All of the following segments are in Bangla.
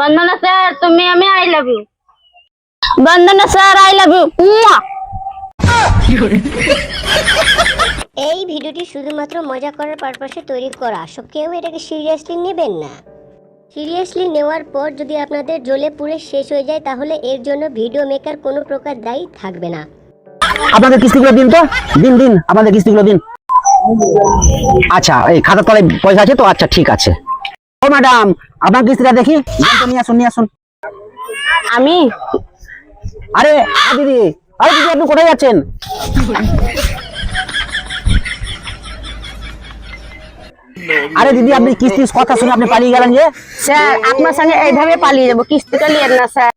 বন্দনা স্যার তুমি আমি I love you Bandana sir I love you এই ভিডিওটি শুধুমাত্র মজা করার পারপাসে তৈরি করা। সো কেউ এটাকে সিরিয়াসলি নেবেন না। সিরিয়াসলি নেওয়ার পর যদি আপনাদের জ্বলে পুড়ে শেষ হয়ে যায় তাহলে এর জন্য ভিডিও মেকার কোনো প্রকার দায়ী থাকবে না। আপনাদের কিস্তিগুলো দিন তো। দিন দিন আমাদের কিস্তিগুলো দিন। আচ্ছা এই খাতার তলায় পয়সা আছে তো? আচ্ছা ঠিক আছে। ও ম্যাডাম আপনার কিস্তিটা দেখি। নিয়ে আসুন নিয়ে আসুন। আমি? আরে দিদি আরে দিদি আপনি কোথায় যাচ্ছেন? আরে দিদি আপনি কিস্তির কথা শুনে আপনি পালিয়ে গেলেন যে? স্যার আপনার সঙ্গে এইভাবে পালিয়ে যাব কিস্তিটা নিয়েন না স্যার।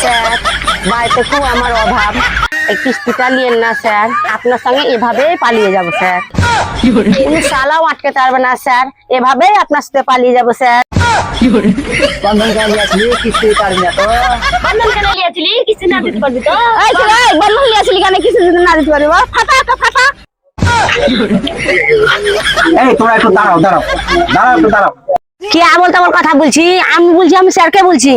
স্যার বাড়িতে খুব আমার অভাব। কিস্তিটা নিয়েন না স্যার। আপনার সঙ্গে এভাবেই পালিয়ে যাব স্যার। কোনো সালাও আটকাতে পারবে না স্যার। এভাবেই আপনার সাথে পালিয়ে যাব স্যার। বন্ধন কাজে আসলে কিস্তি পারবি না তো। বন্ধন কেন লিয়েছিলি কিস্তি না দিতে পারবি তো। এই ছেলে, বন্ধন লিয়েছিলি কেন? কিস্তি না দিতে পারবি ফাটা একটা ফাটা। এই তোমরা একটু দাঁড়াও দাঁড়াও। দাঁড়াও একটু দাঁড়াও। কি আমল তামল কথা বলছি? আমি বলছি আমি স্যারকে বলছি।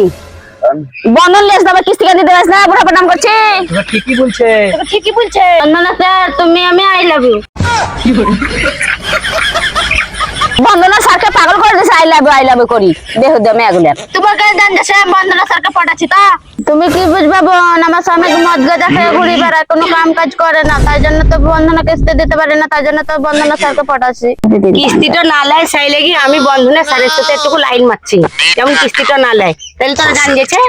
বন্ধন লেস দেবে কিস্তি কে দিতে পারিস না? বুড়া প্রণাম করছি। ঠিকই বলছে। ঠিকই বলছে। বন্দনা স্যার তুমি আমি আই লাভ ইউ বন্দনা স্যারকে পাগল করে দিয়েছে I love you I love you করি। দেহ দে মেয়েগুলো তোমার কাছে জান দেশে বন্দনা স্যারকে পটাচ্ছি তা? তুমি কি বুঝবা বোন? আমার স্বামী মদ গাঁজা খেয়ে ঘুরি বেড়ায় কোনো কাম কাজ করে না। তাই জন্য তো বন্ধনা কিস্তি দিতে পারে না তাই জন্য তো বন্দনা স্যারকে পটাচ্ছি কিস্তিটা না লেয় সেই লেগে আমি বন্ধনা স্যারের সাথে একটু লাইন মারছি? যেমন কিস্তিটা না লেয়। তাহলে তোরা জান গেছে?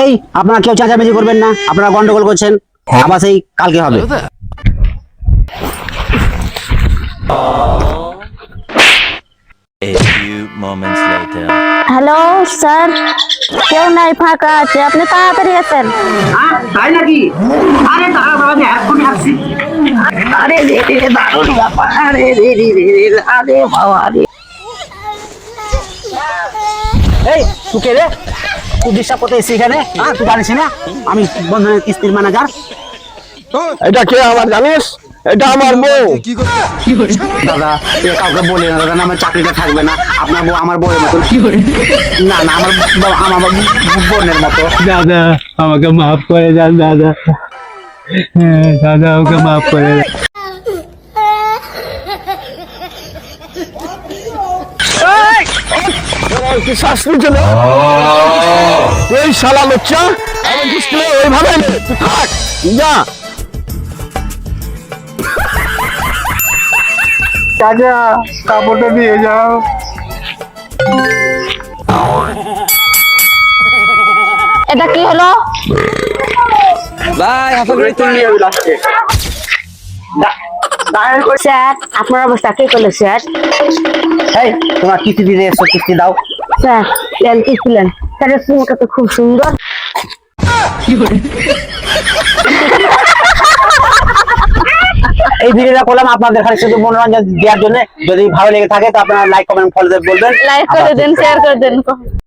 এই আপনারা কেউ চেঁচামেচি করবেন না আপনারা গন্ডগোল করছেন আবার সেই কালকে হবে. হ্যালো স্যার কেউ নাই ফাঁকা আছে আপনি তাড়াতাড়ি আসেন। তাই নাকি? আরে আরে রে রে দারুণ ব্যাপার। আরে রে রে রে রে আরে বাবা রে। এই তুই কে রে? তুই ডিস্টার্ব করতে এসেছিস এখানে? হ্যাঁ তুই জানিস না? আমি বন্ধনের কিস্তির ম্যানেজার। এটা কে আমার জানিস? এটা আমার বউ। দাদা এ কাউকে বলে না দাদা না আমার চাকরিটা থাকবে না। আপনার বউ আমার বউয়ের মতো না না আমার আমার বোনের মতো। দাদা আমাকে মাফ করে দেন দাদা। হ্যাঁ, দাদা আমাকে মাফ করে কি শাস্তি ছিল এই শালা লোচ্চা আমি ওইভাবে নে, তুই থাক যা। চাচা কাপড়টা দিয়ে যাও। এটা কি হলো? স্যার আপনার অবস্থা কি করল স্যার? এই তোমার কিস্তি দিতে এসো কিস্তি দাও। স্যার প্ল্যান কি ছিলেন স্যারের তো খুব সুন্দর। এই ভিডিওটা করলাম আপনাদের খালি শুধু মনোরঞ্জন দেওয়ার জন্য। যদি ভালো লেগে থাকে তো আপনারা লাইক কমেন্ট ফলো বলবেন লাইক করে দেন শেয়ার করে দেন।